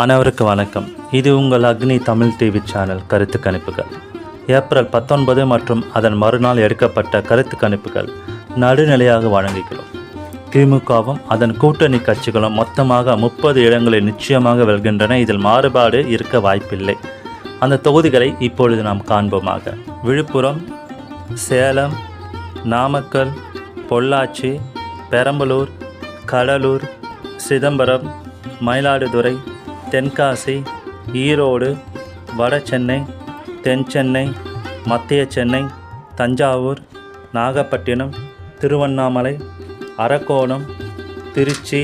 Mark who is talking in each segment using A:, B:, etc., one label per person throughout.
A: அனைவருக்கு வணக்கம். இது உங்கள் அக்னி தமிழ் டிவி சேனல் கருத்து கணிப்புகள். ஏப்ரல் பத்தொன்பது மற்றும் அதன் மறுநாள் எடுக்கப்பட்ட கருத்து கணிப்புகள் நடுநிலையாக வழங்குகிறோம். திமுகவும் அதன் கூட்டணி கட்சிகளும் மொத்தமாக முப்பது இடங்களை நிச்சயமாக வெல்கின்றன. இதில் மாறுபாடு இருக்க வாய்ப்பில்லை. அந்த தொகுதிகளை இப்பொழுது நாம் காண்போமாக. விழுப்புரம் சேலம் நாமக்கல் பொள்ளாச்சி பெரம்பலூர் கடலூர் சிதம்பரம் மயிலாடுதுறை தென்காசி ஈரோடு வட சென்னை தென் சென்னை மத்திய சென்னை தஞ்சாவூர் நாகப்பட்டினம் திருவண்ணாமலை அரக்கோணம் திருச்சி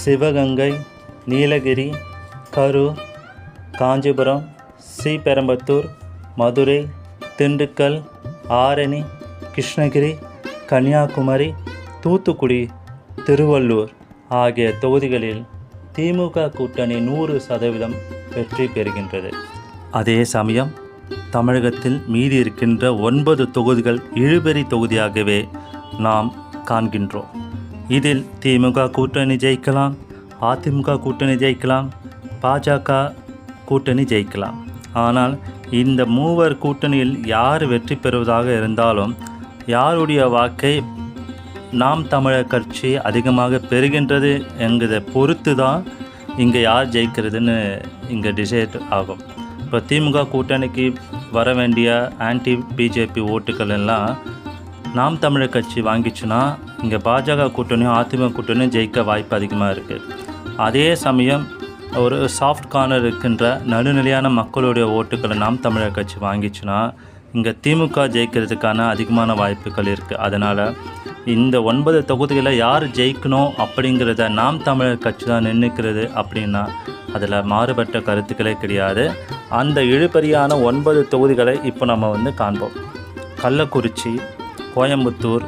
A: சிவகங்கை நீலகிரி கரூர் காஞ்சிபுரம் ஸ்ரீபெரும்பத்தூர் மதுரை திண்டுக்கல் ஆரணி கிருஷ்ணகிரி கன்னியாகுமரி தூத்துக்குடி திருவள்ளூர் ஆகிய தொகுதிகளில் திமுக கூட்டணி நூறு சதவீதம் வெற்றி பெறுகின்றது. அதே சமயம் தமிழகத்தில் மீதி இருக்கின்ற ஒன்பது தொகுதிகள் இழுபறி தொகுதியாகவே நாம் காண்கின்றோம். இதில் திமுக கூட்டணி ஜெயிக்கலாம் அதிமுக கூட்டணி ஜெயிக்கலாம் பாஜக கூட்டணி ஜெயிக்கலாம். ஆனால் இந்த மூவர் கூட்டணியில் யார் வெற்றி பெறுவதாக இருந்தாலும் யாருடைய வாக்கை நாம் தமிழர் கட்சி அதிகமாக பெறுகின்றது என்கிறத பொறுத்து தான் இங்கே யார் ஜெயிக்கிறதுன்னு இங்கே டிசைட் ஆகும். இப்போ திமுக கூட்டணிக்கு வர வேண்டிய ஆன்டி பிஜேபி ஓட்டுகள் எல்லாம் நாம் தமிழர் கட்சி வாங்கிச்சுன்னா இங்கே பாஜக கூட்டணியும் அதிமுக கூட்டணியும் ஜெயிக்க வாய்ப்பு அதிகமாக இருக்குது அதே சமயம் ஒரு சாஃப்ட் கார்னர் இருக்கின்ற நடுநிலையான மக்களுடைய ஓட்டுக்களை நாம் தமிழர் கட்சி வாங்கிச்சுன்னா இங்கே திமுக ஜெயிக்கிறதுக்கான அதிகமான வாய்ப்புகள் இருக்குது அதனால் இந்த ஒன்பது தொகுதிகளில் யார் ஜெயிக்கணும் அப்படிங்கிறத நாம் தமிழர் கட்சி தான் நின்றுக்கிறது அப்படின்னா அதில் மாறுபட்ட கருத்துக்களே கிடையாது. அந்த இழுபறியான ஒன்பது தொகுதிகளை இப்போ நம்ம வந்து காண்போம். கள்ளக்குறிச்சி கோயம்புத்தூர்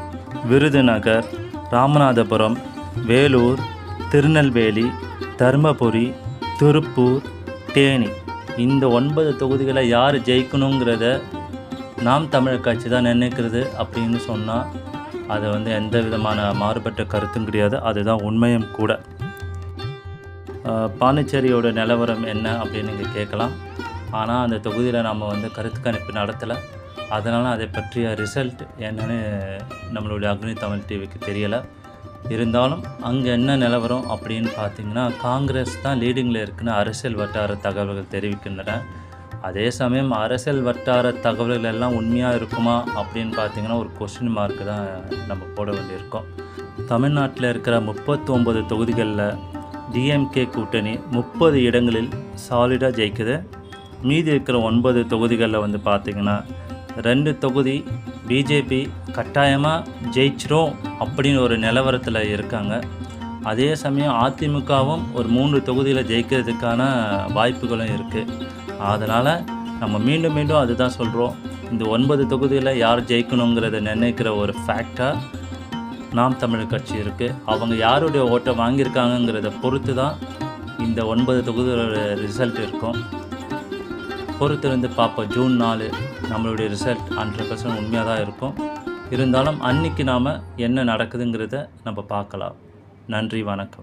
A: விருதுநகர் ராமநாதபுரம் வேலூர் திருநெல்வேலி தருமபுரி திருப்பூர் தேனி. இந்த ஒன்பது தொகுதிகளை யார் ஜெயிக்கணுங்கிறத நாம் தமிழர் கட்சி தான் நினைக்கிறது அப்படின்னு சொன்னால் அது வந்து எந்த விதமான மாறுபட்ட கருத்தும் கிடையாது. அதுதான் உண்மையும் கூட. பாண்டிச்சேரியோட நிலவரம் என்ன அப்படின்னு நீங்கள் கேட்கலாம். ஆனால் அந்த தொகுதியில் நாம் வந்து கருத்து கணிப்பு நடத்தலை. அதனால் அதை பற்றிய ரிசல்ட் என்னன்னு நம்மளுடைய அக்னி தமிழ் டிவிக்கு தெரியலை. இருந்தாலும் அங்கே என்ன நிலவரம் அப்படின்னு பார்த்தீங்கன்னா காங்கிரஸ் தான் லீடிங்கில் இருக்குன்னு அரசியல் வட்டார தகவல்கள் தெரிவிக்கின்றன. அதே சமயம் அரசியல் வட்டார தகவல்கள் எல்லாம் உண்மையாக இருக்குமா அப்படின்னு பார்த்தீங்கன்னா ஒரு கொஸ்டின் மார்க்கு தான் நம்ம போட வேண்டியிருக்கோம். தமிழ்நாட்டில் இருக்கிற முப்பத்தொம்பது தொகுதிகளில் டிஎம்கே கூட்டணி முப்பது இடங்களில் சாலிடாக ஜெயிக்குது. மீதி இருக்கிற ஒன்பது தொகுதிகளில் வந்து பார்த்திங்கன்னா ரெண்டு தொகுதி பிஜேபி கட்டாயமாக ஜெயிச்சிரும் அப்படின்னு ஒரு நிலவரத்தில் இருக்காங்க. அதே சமயம் அதிமுகவும் ஒரு மூன்று தொகுதியில் ஜெயிக்கிறதுக்கான வாய்ப்புகளும் இருக்குது அதனால் நம்ம மீண்டும் மீண்டும் அதுதான் சொல்கிறோம் இந்த ஒன்பது தொகுதியில் யார் ஜெயிக்கணுங்கிறத நிர்ணயிக்கிற ஒரு ஃபேக்டாக நாம் தமிழர் கட்சி இருக்குது அவங்க யாருடைய ஓட்டை வாங்கியிருக்காங்கங்கிறத பொறுத்து தான் இந்த ஒன்பது தொகுதியோட ரிசல்ட் இருக்கும். பொறுத்திருந்து பார்ப்போம். ஜூன் நாலு நம்மளுடைய ரிசல்ட் ஹண்ட்ரட் பர்சன்ட் உண்மையாக தான் இருக்கும். இருந்தாலும் அன்னைக்கு நாம் என்ன நடக்குதுங்கிறத நம்ம பார்க்கலாம். நன்றி வணக்கம்.